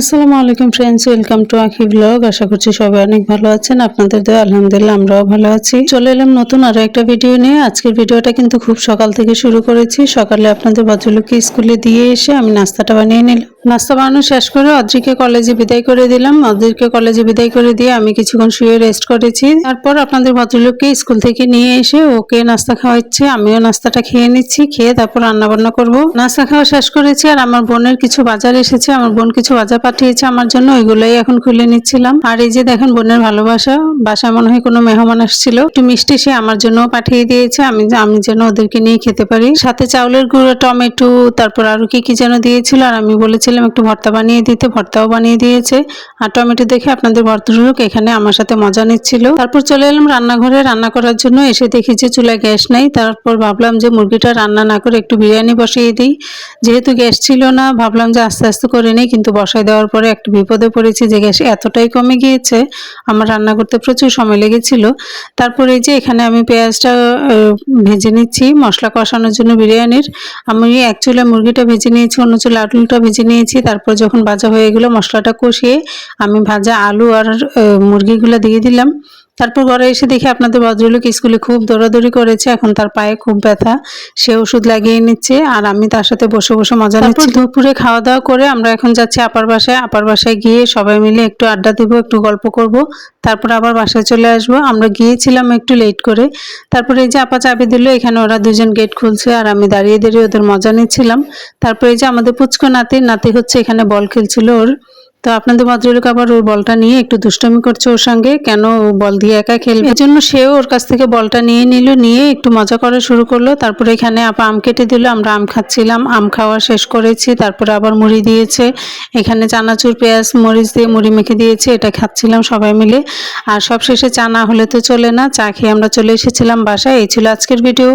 আসসালামু আলাইকুম friends welcome to Akhi blog আশা করছি সবাই অনেক ভালো আছেন, আপনাদের দয়া, আলহামদুলিল্লাহ আমরাও ভালো আছি। চলে এলাম নতুন আরও একটা ভিডিও নিয়ে। আজকের ভিডিওটা কিন্তু খুব সকাল থেকে শুরু করেছি। সকালে আপনাদের ভদ্রলোককে স্কুলে দিয়ে এসে আমি নাস্তাটা বানিয়ে নিলাম। নাস্তা বানানো শেষ করে অদ্রিকে কলেজে বিদায় করে দিলাম। অদ্রিকে কলেজে বিদায় করে দিয়ে আমি কিছুক্ষণ শুয়ে রেস্ট করেছি। তারপর আপনাদের ভদ্রলোককে স্কুল থেকে নিয়ে এসে ওকে নাস্তা খাওয়াচ্ছে, আমিও নাস্তাটা খেয়ে নিচ্ছি, খেয়ে তারপর রান্না বান্না করব। নাস্তা খাওয়া শেষ করেছি আর আমার বোনের কিছু বাজার এসেছে, আমার বোন কিছু বাজার পাঠিয়েছে আমার জন্য, ওইগুলোই এখন খুলে নিচ্ছিলাম। আর এই যে দেখেন বোনের ভালোবাসা, বাসায় মনে হয় কোনো মেহমান আসছিল। একটু মিষ্টি সে আমার জন্য পাঠিয়ে দিয়েছে, আমি আমি যেন ওদেরকে নিয়ে খেতে পারি। সাথে চাউলের গুঁড়ো, টমেটো, তারপর আরও কি কি যেন দিয়েছিল, আর আমি বলেছিলাম একটু ভর্তা বানিয়ে দিতে, ভর্তাও বানিয়ে দিয়েছে। আর টমেটো দেখে আপনাদের ভদ্রলোক এখানে আমার সাথে মজা নিচ্ছিল। তারপর চলে এলাম রান্নাঘরে। রান্না করার জন্য এসে দেখি যে চুলায় গ্যাস নাই। তারপর ভাবলাম যে মুরগিটা রান্না না করে একটু বিরিয়ানি বসিয়ে দিই। যেহেতু গ্যাস ছিল না, ভাবলাম যে আস্তে আস্তে করে নিই, কিন্তু বসাই দেওয়ার পরে একটু বিপদে পড়েছি যে গ্যাস এতটাই কমে গিয়েছে। আমার রান্না করতে প্রচুর সময় লেগেছিল। তারপরে যে এখানে আমি পেঁয়াজটা ভেজে নিচ্ছি, মশলা কষানোর জন্য বিরিয়ানির। আমি এক চুলা মুরগিটা ভেজে নিয়েছি, অন্য চুলা আলুটা ভেজে নিয়েছি। তারপর যখন ভাজা হয়ে গেলো মশলাটা কষিয়ে আমি ভাজা আলু আর মুরগিগুলো দিয়ে দিলাম। তারপর ঘরে এসে দেখি আপনাদের ভদ্রলোক স্কুলে খুব দৌড়াদৌড়ি করেছে এখন তার পায়ে খুব ব্যথা। সে ওষুধ লাগিয়ে নিচ্ছে আর আমি তার সাথে বসে বসে মজা নিচ্ছি। দুপুরে খাওয়া দাওয়া করে আমরা এখন যাচ্ছি আপার বাসায়। আপার বাসায় গিয়ে সবাই মিলে একটু আড্ডা দেবো একটু গল্প করব। তারপর আবার বাসায় চলে আসব। আমরা গিয়েছিলাম একটু লেট করে। তারপরে এই যে আপা চাবি দিল এখানে ওরা দুজন গেট খুলছে আর আমি দাঁড়িয়ে দাঁড়িয়ে ওদের মজা নিচ্ছিলাম। তারপরে এই যে আমাদের পুচকো নাতি নাতি হচ্ছে এখানে বল খেলছিল ওর। তো আপনাদের ভদ্রলোক আবার ওর বলটা নিয়ে একটু দুষ্টামি করছে ওর সঙ্গে, কেন ও বল দিয়ে একা খেলবে? এজন্য সেও ওর কাছ থেকে বলটা নিয়ে নিল, নিয়ে একটু মজা করা শুরু করল। তারপরে এখানে আপা আম কেটে দিল, আমরা আম খাচ্ছিলাম, আম খাওয়া শেষ করেছি, তারপরে আবার মুড়ি দিয়েছে। এখানে চানাচুর, পেঁয়াজ, মরিচ দিয়ে মুড়ি মেখে দিয়েছে, এটা খাচ্ছিলাম সবাই মিলে। আর সব শেষে চা না হলে তো চলে না, চা খেয়ে আমরা চলে এসেছিলাম বাসায়, এই ছিল আজকের ভিডিও